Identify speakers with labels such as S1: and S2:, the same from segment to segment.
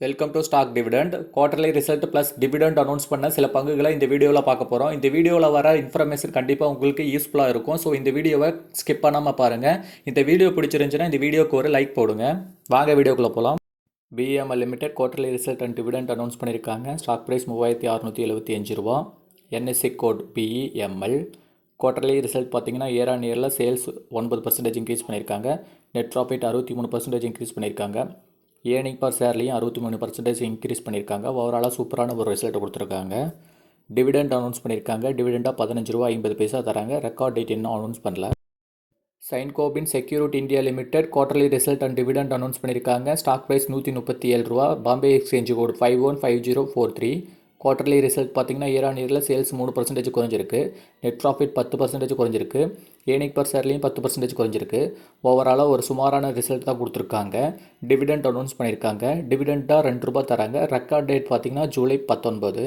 S1: Welcome to stock dividend quarterly result plus dividend announce பண்ண சில பங்குகளை இந்த வீடியோவில் பார்க்க போகிறோம் இந்த வீடியோவில் வர இன்ஃபர்மேஷன் கண்டிப்பாக உங்களுக்கு யூஸ்ஃபுல்லாக இருக்கும். ஸோ இந்த வீடியோவை ஸ்கிப் பண்ணாமல் பாருங்கள் இந்த வீடியோ பிடிச்சிருந்துச்சுன்னா இந்த வீடியோக்கு ஒரு லைக் போடுங்க. வாங்க வீடியோக்குள்ளே போகலாம் BML limited quarterly result and dividend announce பண்ணியிருக்காங்க ஸ்டாக் ப்ரைஸ் மூவாயிரத்தி அறநூற்றி எழுபத்தி அஞ்சு ரூபா. NSC code BEML quarterly result பார்த்தீங்கன்னா இயர் ஆன் இயரில் சேல்ஸ் ஒன்பது பர்சன்டேஜ் இன்க்ரீஸ் பண்ணியிருக்காங்க நெட் ப்ராஃபிட் அறுபத்தி மூணு பர்சன்டேஜ் இன்க்ரீஸ் பண்ணியிருக்காங்க ஏர்னிங் பர் ஷேர்லையும் அறுபத்தி மூணு பர்சன்டேஜ் இன்க்ரீஸ் பண்ணியிருக்காங்க ஓவராலாக சூப்பரான ஒரு ரிசல்ட் கொடுத்துருக்காங்க. டிவிடெண்ட் அனௌன்ஸ் பண்ணியிருக்காங்க டிவிடெண்டாக பதினஞ்சு ரூபா ஐம்பது பைசா தராங்க. ரெக்கார்ட் டேட் இன்னும் அனௌன்ஸ் பண்ணல. Saint Gobain security India limited quarterly result and dividend announce பண்ணியிருக்காங்க ஸ்டாக் ப்ரைஸ் நூற்றி முப்பத்தி ஏழு ரூபா. Bombay exchange code five one five zero four three quarterly result பார்த்தீங்கன்னா இயர் ஆன் இயரில் சேல்ஸ் மூணு பர்சன்டேஜ் குறைஞ்சிருக்கு. நெட் ப்ராஃபிட் பத்து பர்சன்டேஜ் குறைஞ்சிருக்கு. ஏனிக் பர் ஷேர்லையும் பத்து பர்சன்டேஜ் குறைஞ்சிருக்கு. ஓவராலாக ஒரு சுமாரான ரிசல்ட் தான் கொடுத்துருக்காங்க. டிவிடெண்ட் அனௌன்ஸ் பண்ணியிருக்காங்க. டிவிடெண்ட்டாக ரெண்டு ரூபா தராங்க. ரெக்கார்ட் டேட் பார்த்திங்கன்னா ஜூலை பத்தொன்பது.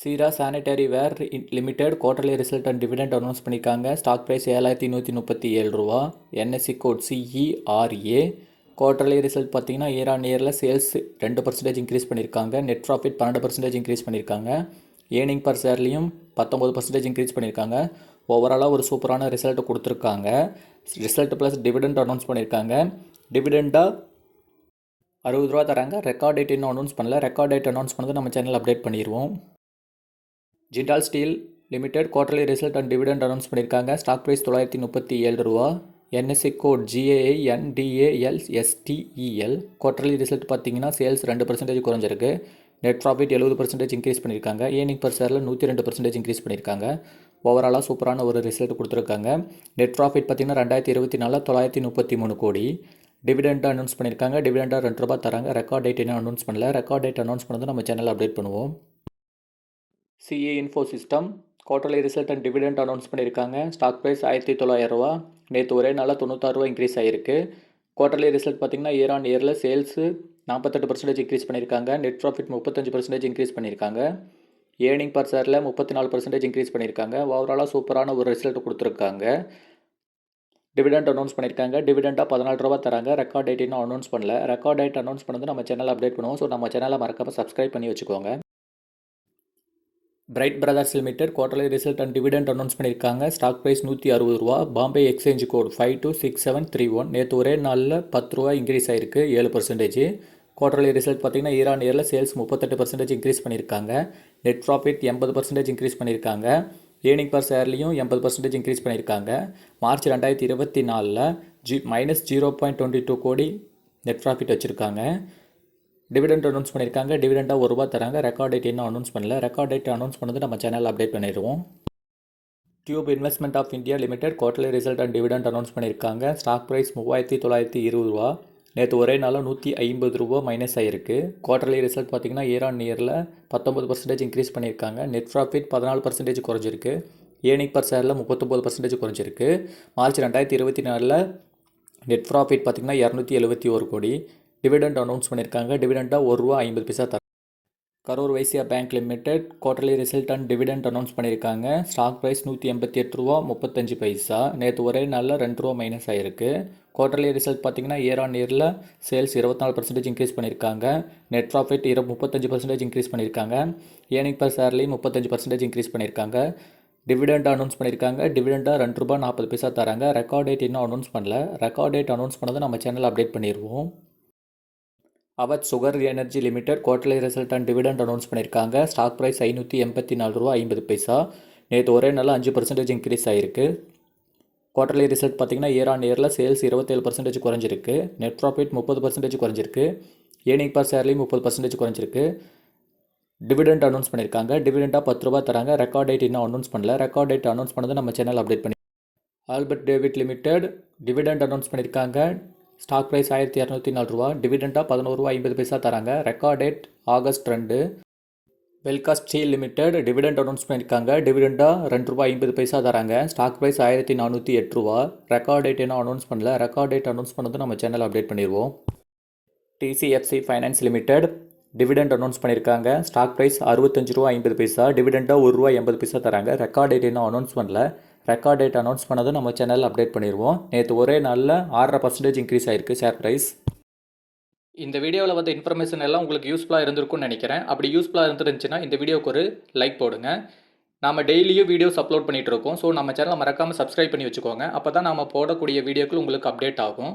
S1: Cera sanitary ware limited quarterly result and dividend announce பண்ணியிருக்காங்க. ஸ்டாக் ப்ரைஸ் ஏழாயிரத்தி நூற்றி முப்பத்தி ஏழு ரூபா. NSC code CERA quarterly result பார்த்தீங்கன்னா இயர் ஆன் இயரில் சேல்ஸ் ரெண்டு பர்சன்டேஜ் இன்க்ரீஸ் பண்ணியிருக்காங்க. நெட் ப்ராஃபிட் பன்னெண்டு பர்சன்டேஜ் இன்க்ரீஸ் பண்ணியிருக்காங்க. ஏர்னிங் பர் ஷேர்லேயும் பத்தொம்பது பர்சன்டேஜ் இன்க்ரீஸ் பண்ணியிருக்காங்க. ஓவராலாக ஒரு சூப்பரான ரிசல்ட் கொடுத்துருக்காங்க. ரிசல்ட் ப்ளஸ் டிவிடெண்ட் அனௌன்ஸ் பண்ணியிருக்காங்க. டிவிடெண்டாக அறுபது ரூபா தராங்க. ரெக்கார்ட் டேட் இன்னும் அனௌன்ஸ் பண்ணல. ரெக்கார்ட் டேட் அனௌன்ஸ் பண்ணது நம்ம சேனல் அப்டேட் பண்ணிடுவோம் Jindal steel limited quarterly result and dividend announce பண்ணியிருக்காங்க. ஸ்டாக் ப்ரைஸ் தொள்ளாயிரத்தி முப்பத்தி ஏழு ரூபா. NSC code GAANDALSTEL quarterly result பார்த்தீங்கன்னா சேல்ஸ் ரெண்டு பர்சன்டேஜ் குறைஞ்சிருக்கு. நெட் ப்ராஃபிட் எழுபது பர்சன்டேஜ் இன்க்ரீஸ் பண்ணியிருக்காங்க. ஏர்னிங் பர் ஷேரில் நூற்றி ரெண்டு பர்சன்டேஜ் இன்க்ரீஸ் பண்ணியிருக்காங்க. ஓவராலாக சூப்பரான ஒரு ரிசல்ட் கொடுத்துருக்காங்க. நெட் ப்ராஃபிட் பார்த்தீங்கன்னா ரெண்டாயிரத்தி இருபத்தி நாலில் தொள்ளாயிரத்தி முப்பத்தி மூணு கோடி. டிவிடெண்ட் அனௌன்ஸ் பண்ணியிருக்காங்க. டிவிடெண்டாக ரெண்டு ரூபா தராங்க. ரெக்கார்ட் டேட் இன்னும் அனௌன்ஸ் பண்ணல. ரெக்கார்ட் டேட் அனௌன்ஸ் பண்ணது நம்ம சேனல் அப்டேட் பண்ணுவோம். CA info system quarterly result and dividend announce பண்ணியிருக்காங்க. ஸ்டாக் ப்ரைஸ் ஆயிரத்தி தொள்ளாயிரம் ரூபா. நேற்று ஒரே நாளில் தொண்ணூத்தாறு இன்க்ரீஸ் ஆகிருக்கு குவார்டர்லி ரிசல்ட் பார்த்திங்கன்னா இயர் ஆன் இயரில் சேல்ஸு நாற்பத்தெட்டு பர்சன்டேஜ் இன்க்ரீஸ் பண்ணியிருக்காங்க. நெட் ப்ராஃபிட் முப்பத்தஞ்சு பர்சன்டேஜ் இன்க்ரீஸ் பண்ணியிருக்காங்க. ஏர்னிங் பர் ஷேரில் முப்பத்தி நாலு பர்சன்டேஜ் இன்க்ரீஸ் பண்ணியிருக்காங்க. ஓவராலாக சூப்பரான ஒரு ரிசல்ட் கொடுத்துருக்காங்க. டிவிடெண்ட் அனௌன்ஸ் பண்ணியிருக்காங்க. டிவிடெண்டாக பதினாலு ரூபா தராங்க. ரெக்கார்ட் டேட் இன்னும் அனௌன்ஸ் பண்ணல. ரெக்கார்ட் டேட் அனௌன்ஸ் பண்ணது நம்ம சேனல் அப்டேட் பண்ணுவோம். ஸோ நம்ம சேனலை மறக்காமல் சப்ஸ்கிரைப் பண்ணி வச்சுக்கோங்க. Bright brothers limited quarterly result and dividend announce பண்ணியிருக்காங்க. ஸ்டாக் ப்ரைஸ் நூற்றி அறுபது ரூபா. Bombay exchange code five two six seven three one நேற்று ஒரே நாளில் பத்து ரூபா இன்க்ரீஸ் ஆயிருக்கு. ஏழு பர்சன்டேஜ் குவார்டர்லி ரிசல்ட் பார்த்தீங்கன்னா இயர் ஆன் இயரில் சேல்ஸ் முப்பத்தெட்டு பர்சன்டேஜ் இன்க்ரீஸ் பண்ணியிருக்காங்க. நெட் ப்ராஃபிட் எண்பது பர்சன்டேஜ் இன்க்ரீஸ் பண்ணியிருக்காங்க. ஏர்னிங் பர் ஷேர்லையும் எண்பது பர்சன்டேஜ் இன்க்ரீஸ் பண்ணியிருக்காங்க. மார்ச் ரெண்டாயிரத்தி இருபத்தி நாலில் G minus zero point twenty two கோடி நெட் ப்ராஃபிட் வச்சுருக்காங்க. டிவிடெண்ட் அனௌன்ஸ் பண்ணியிருக்காங்க டிவிடெண்டாக ஒரு ரூபா தராங்க. ரெக்கார்ட் டேட் இன்னும் அனௌன்ஸ் பண்ணல. ரெக்கார்ட் டேட் அனௌன்ஸ் பண்ணது நம்ம சேனல் அப்டேட் பண்ணிடுவோம். Tube investment of India limited quarterly result and dividend announce பண்ணியிருக்காங்க ஸ்டாக் ப்ரைஸ் மூவாயிரத்தி தொள்ளாயிரத்தி இருபது ரூபா. நேற்று ஒரே நாளில் நூற்றி ஐம்பது ரூபா மைனஸ் ஆகிருக்கு குவார்டர்லி ரிசல்ட் பார்த்தீங்கன்னா இயர் ஆன் இயரில் பத்தொம்பது பர்சன்டேஜ் இன்க்ரீஸ் பண்ணியிருக்காங்க நெட் ப்ராஃபிட் பதினாலு பர்சன்டேஜ் குறைஞ்சிருக்கு. ஏர்னிங் பர் ஷேரில் முப்பத்தொம்பது பர்சன்டேஜ் குறைஞ்சிருக்கு. மார்ச் ரெண்டாயிரத்தி இருபத்தி நாலில் நெட் ப்ராஃபிட் பார்த்திங்கன்னா இரநூத்தி எழுபத்தி ஒரு கோடி. டிவிடெண்ட் அனௌன்ஸ் பண்ணியிருக்காங்க டிவிடெண்டாக ஒரு ரூபா ஐம்பது பைசா தர Karur Vysya bank limited quarterly result and dividend announce பண்ணியிருக்காங்க ஸ்டாக் ப்ரைஸ் நூற்றி எண்பத்தி எட்டு ரூபா முப்பத்தஞ்சு பைசா. நேற்று ஒரே நாளில் ரெண்டு ரூபா மைனஸ் ஆகிருக்கு குவார்டர்லி ரிசல்ட் பார்த்தீங்கன்னா இயர் ஆன் இயரில் சேல்ஸ் இருபத்தி நாலு பர்சன்டேஜ் இன்க்ரீஸ் பண்ணியிருக்காங்க நெட் ப்ராஃபிட் இரு முப்பத்தஞ்சு பர்சன்டேஜ் இன்க்ரீஸ் பண்ணியிருக்காங்க ஏர்னிங் பர் ஷேர்லேயும் முப்பத்தஞ்சு பர்சன்டேஜ் இன்க்ரீஸ் பண்ணியிருக்காங்க டிவிடெண்ட் அனௌன்ஸ் பண்ணியிருக்காங்க டிவிடெண்டாக ரெண்டு ரூபா நாற்பது பைசா தராங்க. ரெக்கார்ட் டேட் இன்னும் அனௌன்ஸ் பண்ணல. ரெக்கார்ட் டேட் அனௌன்ஸ் பண்ணதை நம்ம சேனல் அப்டேட் பண்ணிடுவோம் Awadh sugar energy limited quarterly result and dividend announce பண்ணியிருக்காங்க ஸ்டாக் ப்ரைஸ் ஐநூற்றி எண்பத்தி நாலு ரூபா ஐம்பது பைசா. நேற்று ஒரே நாளில் அஞ்சு பர்சன்டேஜ் இன்க்ரீஸ் ஆகிருக்கு குவார்டர்லி ரிசல்ட் பார்த்தீங்கன்னா இயர் ஆன் இயரில் சேல்ஸ் இருபத்தேழு பர்சன்டேஜ் குறைஞ்சிருக்கு. நெட் ப்ராஃபிட் முப்பது பர்சன்டேஜ் குறைஞ்சிருக்கு. ஏர்னிங் பர் ஷேர்லேயும் முப்பது பர்சன்டேஜ் குறைஞ்சிருக்கு. டிவிடெண்ட் அனௌன்ஸ் பண்ணியிருக்காங்க டிவிடெண்டாக பத்து ரூபா தராங்க. ரெக்கார்ட் டேட் இன்னும் அனௌன்ஸ் பண்ணல. ரெக்கார்ட் டேட் அனௌன்ஸ் பண்ணதை நம்ம சேனல் அப்டேட் பண்ணி Albert David limited dividend announce பண்ணியிருக்காங்க ஸ்டாக் ப்ரைஸ் ஆயிரத்தி இரநூத்தி நாலு ரூபா டிவிடெண்டாக பதினோரு ரூபா ஐம்பது பைசா தராங்க. ரெக்கார்ட் டேட் ஆகஸ்ட் ரெண்டு. வெல்கா ஸ்டீல் லிமிடெட் டிவிடெண்ட் அனௌன்ஸ் பண்ணியிருக்காங்க டிவிடெண்டாக ரெண்டு ரூபா ஐம்பது பைசா தராங்க. ஸ்டாக் ப்ரைஸ் ஆயிரத்தி நானூற்றி எட்டு ரூபா. ரெக்கார்ட் டேட் இன்னும் அனௌன்ஸ் பண்ணல. ரெக்கார்ட் டேட் அனௌன்ஸ் பண்ணது நம்ம சேனல் அப்டேட் பண்ணிடுவோம் DCFC finance limited dividend announce பண்ணியிருக்காங்க ஸ்டாக் ப்ரைஸ் அறுபத்தஞ்சு ரூபா ஐம்பது பைசா. டிவிடெண்டாக ஒரு ரூபா எண்பது பைசா தராங்க. ரெக்கார்ட் டேட் இன்னும் அனௌன்ஸ் பண்ணல. ரெக்கார்ட் டேட் அனௌன்ஸ் பண்ணதும் நம்ம சேனல் அப்டேட் பண்ணிடுவோம் நேற்று ஒரே நாளில் ஆறரை பர்சன்டேஜ் இன்க்ரீஸ் ஆயிருக்கு ஷேர் ப்ரைஸ் இந்த வீடியோவில் வந்த இன்ஃபர்மேஷன் எல்லாம் உங்களுக்கு யூஸ்ஃபுல்லாக இருந்திருக்கும்னு நினைக்கிறேன். அப்படி யூஸ்ஃபுல்லாக இருந்துருந்துச்சுன்னா இந்த வீடியோக்கு ஒரு லைக் போடுங்க. நாம டெய்லியும் வீடியோஸ் அப்லோட் பண்ணிட்டு இருக்கோம். ஸோ நம்ம சேனலை மறக்காமல் சப்ஸ்கிரைப் பண்ணி வச்சுக்கோங்க. அப்போ தான் நம்ம போடக்கூடிய வீடியோக்கள் உங்களுக்கு அப்டேட் ஆகும்.